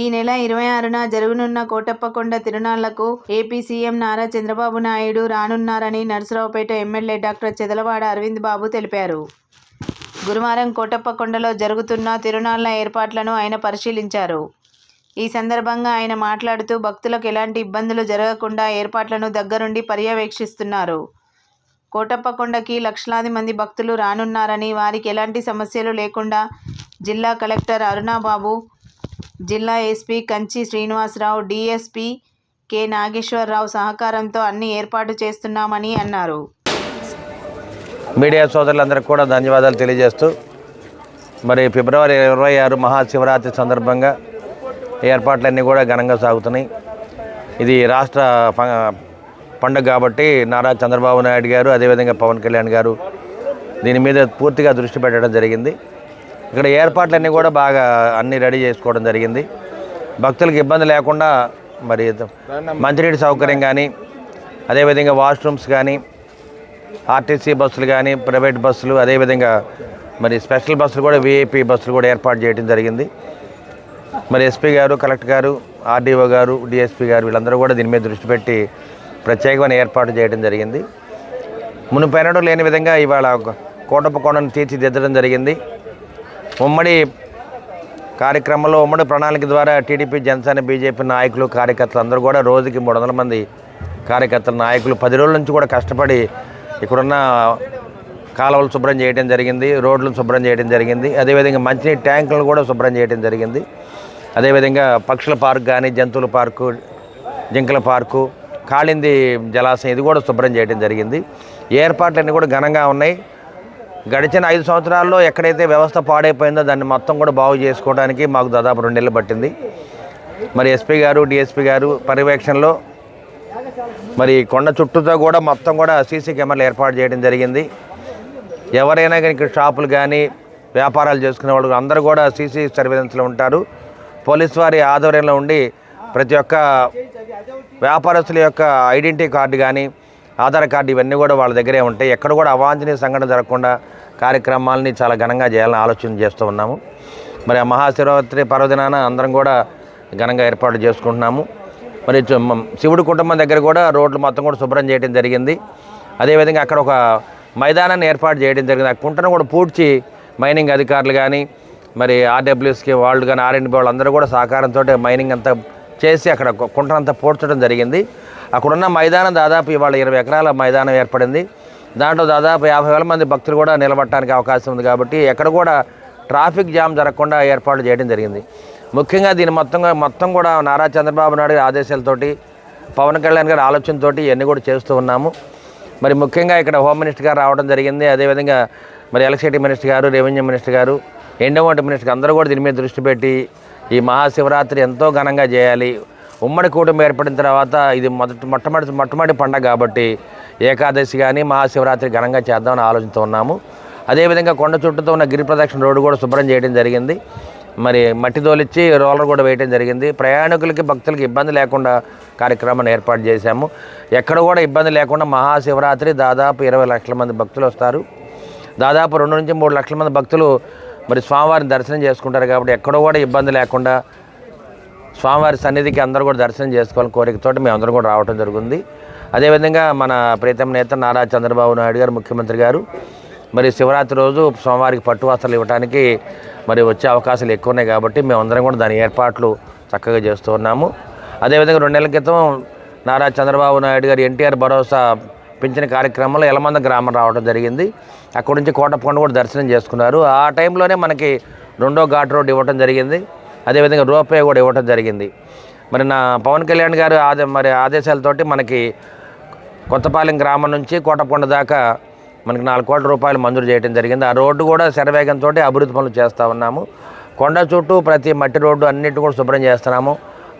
ఈ నెల ఇరవై ఆరున జరగనున్న కోటప్పకొండ తిరునాళ్ళకు ఏపీ సీఎం నారా చంద్రబాబు నాయుడు రానున్నారని నర్సరావుపేట ఎమ్మెల్యే డాక్టర్ చెదలవాడ అరవింద్ బాబు తెలిపారు. గురువారం కోటప్పకొండలో జరుగుతున్న తిరునాళ్ళ ఏర్పాట్లను ఆయన పరిశీలించారు. ఈ సందర్భంగా ఆయన మాట్లాడుతూ భక్తులకు ఎలాంటి ఇబ్బందులు జరగకుండా ఏర్పాట్లను దగ్గరుండి పర్యవేక్షిస్తున్నారు. కోటప్పకొండకి లక్షలాది మంది భక్తులు రానున్నారని వారికి ఎలాంటి సమస్యలు లేకుండా జిల్లా కలెక్టర్ అరుణాబాబు జిల్లా SP Kanchi Srinivasarao DSP K Nageswararao సహకారంతో అన్ని ఏర్పాటు చేస్తున్నామని అన్నారు. మీడియా సోదరులందరికీ కూడా ధన్యవాదాలు తెలియజేస్తూ మరి ఫిబ్రవరి ఇరవై ఆరు మహాశివరాత్రి సందర్భంగా ఏర్పాట్లన్నీ కూడా ఘనంగా సాగుతున్నాయి. ఇది రాష్ట్ర ప- పండుగ కాబట్టి నారా చంద్రబాబు నాయుడు గారు అదేవిధంగా పవన్ కళ్యాణ్ గారు దీని మీద పూర్తిగా దృష్టి పెట్టడం జరిగింది. ఇక్కడ ఏర్పాట్లన్నీ కూడా బాగా అన్నీ రెడీ చేసుకోవడం జరిగింది. భక్తులకు ఇబ్బంది లేకుండా మరి మంచినీటి సౌకర్యం కానీ అదేవిధంగా వాష్రూమ్స్ కానీ ఆర్టీసీ బస్సులు కానీ ప్రైవేట్ బస్సులు అదేవిధంగా మరి స్పెషల్ బస్సులు కూడా విఐపి బస్సులు కూడా ఏర్పాటు చేయడం జరిగింది. మరి ఎస్పీ గారు కలెక్టర్ గారు ఆర్డీఓ గారు డిఎస్పీ గారు వీళ్ళందరూ కూడా దీని మీద దృష్టి పెట్టి ప్రత్యేకమైన ఏర్పాటు చేయడం జరిగింది. మునుపైనడు లేని విధంగా ఇవాళ కోటప్ప కొండను తీర్చిదిద్దడం జరిగింది. ఉమ్మడి కార్యక్రమంలో ఉమ్మడి ప్రణాళిక ద్వారా టీడీపీ జనసేన బీజేపీ నాయకులు కార్యకర్తలు అందరూ కూడా రోజుకి మూడు వందల మంది కార్యకర్తలు నాయకులు పది రోజుల నుంచి కూడా కష్టపడి ఇక్కడున్న కాలువలు శుభ్రం చేయడం జరిగింది రోడ్లు శుభ్రం చేయడం జరిగింది. అదేవిధంగా మంచినీటి ట్యాంకులను కూడా శుభ్రం చేయడం జరిగింది. అదేవిధంగా పక్షుల పార్క్ కానీ జంతువుల పార్కు జింకల పార్కు కాళింది జలాశయం ఇది కూడా శుభ్రం చేయడం జరిగింది. ఏర్పాట్లన్నీ కూడా ఘనంగా ఉన్నాయి. గడిచిన ఐదు సంవత్సరాల్లో ఎక్కడైతే వ్యవస్థ పాడైపోయిందో దాన్ని మొత్తం కూడా బాగు చేసుకోవడానికి మాకు దాదాపు రెండు నెలలు పట్టింది. మరి ఎస్పీ గారు డిఎస్పీ గారు పర్యవేక్షణలో మరి కొండ చుట్టూతో కూడా మొత్తం కూడా సీసీ కెమెరాలు ఏర్పాటు చేయడం జరిగింది. ఎవరైనా కానీ షాపులు కానీ వ్యాపారాలు చేసుకునే వాళ్ళు అందరూ కూడా సీసీ సర్వేలెన్స్లో ఉంటారు. పోలీస్ వారి ఆధ్వర్యంలో ఉండి ప్రతి ఒక్క వ్యాపారస్తుల యొక్క ఐడెంటిటీ కార్డు కానీ ఆధార్ కార్డు ఇవన్నీ కూడా వాళ్ళ దగ్గరే ఉంటాయి. ఎక్కడ కూడా అవాంఛనీయ సంఘటన జరగకుండా కార్యక్రమాలని చాలా ఘనంగా చేయాలని ఆలోచన చేస్తూ ఉన్నాము. మరి ఆ మహాశివరాత్రి పర్వదినాన అందరం కూడా ఘనంగా ఏర్పాటు చేసుకుంటున్నాము. మరి శివుడు శివుడి కుటుంబం దగ్గర కూడా రోడ్లు మొత్తం కూడా శుభ్రం చేయడం జరిగింది. అదేవిధంగా అక్కడ ఒక మైదానాన్ని ఏర్పాటు చేయడం జరిగింది. ఆ కుంటను కూడా పూడ్చి మైనింగ్ అధికారులు కానీ మరి ఆర్డబ్ల్యూఎస్కి వాళ్ళు కానీ ఆర్ఎండ్బి వాళ్ళు అందరూ కూడా సహకారంతో మైనింగ్ అంతా చేసి అక్కడ కుంటనంతా పూడ్చడం జరిగింది. అక్కడున్న మైదానం దాదాపు ఇవాళ ఇరవై ఎకరాల మైదానం ఏర్పడింది. దాంట్లో దాదాపు యాభై వేల మంది భక్తులు కూడా నిలబడటానికి అవకాశం ఉంది కాబట్టి ఎక్కడ కూడా ట్రాఫిక్ జామ్ జరగకుండా ఏర్పాటు చేయడం జరిగింది. ముఖ్యంగా దీని మొత్తంగా మొత్తం కూడా నారా చంద్రబాబు నాయుడు గారి ఆదేశాలతోటి పవన్ కళ్యాణ్ గారి ఆలోచనతోటి ఇవన్నీ కూడా చేస్తూ ఉన్నాము. మరి ముఖ్యంగా ఇక్కడ హోమ్ మినిస్టర్ గారు రావడం జరిగింది. అదేవిధంగా మరి ఎలక్ట్రిసిటీ మినిస్టర్ గారు రెవెన్యూ మినిస్టర్ గారు ఎండోమెంట్ మినిస్టర్ అందరూ కూడా దీని మీద దృష్టి పెట్టి ఈ మహాశివరాత్రి ఎంతో ఘనంగా చేయాలి. ఉమ్మడి కూటమి ఏర్పడిన తర్వాత ఇది మొదటి మొట్టమొదటి మొట్టమొదటి పండగ కాబట్టి ఏకాదశి కానీ మహాశివరాత్రి ఘనంగా చేద్దామని ఆలోచనతో ఉన్నాము. అదేవిధంగా కొండ చుట్టూతో ఉన్న గిరి ప్రదక్షిణ రోడ్డు కూడా శుభ్రం చేయడం జరిగింది. మరి మట్టి తోలిచ్చి రోలర్ కూడా వేయడం జరిగింది. ప్రయాణికులకి భక్తులకి ఇబ్బంది లేకుండా కార్యక్రమాన్ని ఏర్పాటు చేశాము. ఎక్కడ కూడా ఇబ్బంది లేకుండా మహాశివరాత్రి దాదాపు ఇరవై లక్షల మంది భక్తులు వస్తారు. దాదాపు రెండు నుంచి మూడు లక్షల మంది భక్తులు మరి స్వామివారిని దర్శనం చేసుకుంటారు కాబట్టి ఎక్కడ కూడా ఇబ్బంది లేకుండా స్వామివారి సన్నిధికి అందరూ కూడా దర్శనం చేసుకోవాలని కోరికతోటి మేము అందరం కూడా రావడం జరుగుతుంది అదేవిధంగా మన ప్రీతం నేత నారా చంద్రబాబు నాయుడు గారు ముఖ్యమంత్రి గారు. మరి శివరాత్రి రోజు స్వామివారికి పట్టు వస్త్రాలు ఇవ్వడానికి మరి వచ్చే అవకాశాలు ఎక్కువ ఉన్నాయి కాబట్టి మేమందరం కూడా దాని ఏర్పాట్లు చక్కగా చేస్తూ ఉన్నాము. అదేవిధంగా రెండు నెలల క్రితం నారా చంద్రబాబు నాయుడు గారు ఎన్టీఆర్ భరోసా పెంచిన కార్యక్రమంలో ఎలమంద గ్రామం రావడం జరిగింది. అక్కడి నుంచి కోటప్పకొండ కూడా దర్శనం చేసుకున్నారు. ఆ టైంలోనే మనకి రెండో ఘాట్ రోడ్ ఇవ్వడం జరిగింది. అదేవిధంగా రోపే కూడా ఇవ్వడం జరిగింది. మరి నా పవన్ కళ్యాణ్ గారు ఆదే మరి ఆదేశాలతోటి మనకి కొత్తపాలెం గ్రామం నుంచి కోటకొండ దాకా మనకి నాలుగు కోట్ల రూపాయలు మంజూరు చేయడం జరిగింది. ఆ రోడ్డు కూడా శరవేగంతో అభివృద్ధి పనులు చేస్తూ ఉన్నాము. కొండ చుట్టూ ప్రతి మట్టి రోడ్డు అన్నిటి కూడా శుభ్రం చేస్తున్నాము.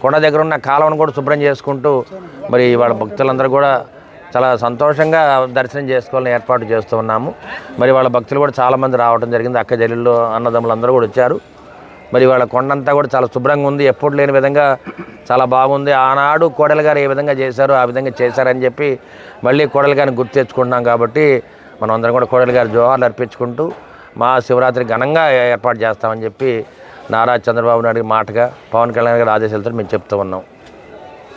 కొండ దగ్గర ఉన్న కాలువను కూడా శుభ్రం చేసుకుంటూ మరి వాళ్ళ భక్తులందరూ కూడా చాలా సంతోషంగా దర్శనం చేసుకోవాలని ఏర్పాటు చేస్తూ ఉన్నాము. మరి వాళ్ళ భక్తులు కూడా చాలామంది రావడం జరిగింది. అక్క చెల్లెళ్ళు అన్నదమ్ములు అందరూ కూడా వచ్చారు. మరి వాళ్ళ కొండంతా కూడా చాలా శుభ్రంగా ఉంది. ఎప్పుడు లేని విధంగా చాలా బాగుంది. ఆనాడు కోడలు గారు ఏ విధంగా చేశారో ఆ విధంగా చేశారని చెప్పి మళ్ళీ కోడలు గారిని గుర్తు తెచ్చుకుంటున్నాం కాబట్టి మనం అందరం కూడా కోడలు గారి జోహార్లు అర్పించుకుంటూ మా శివరాత్రి ఘనంగా ఏర్పాటు చేస్తామని చెప్పి నారా చంద్రబాబు నాయుడు మాటగా పవన్ కళ్యాణ్ గారి ఆదేశాలతో మేము చెప్తూ ఉన్నాం.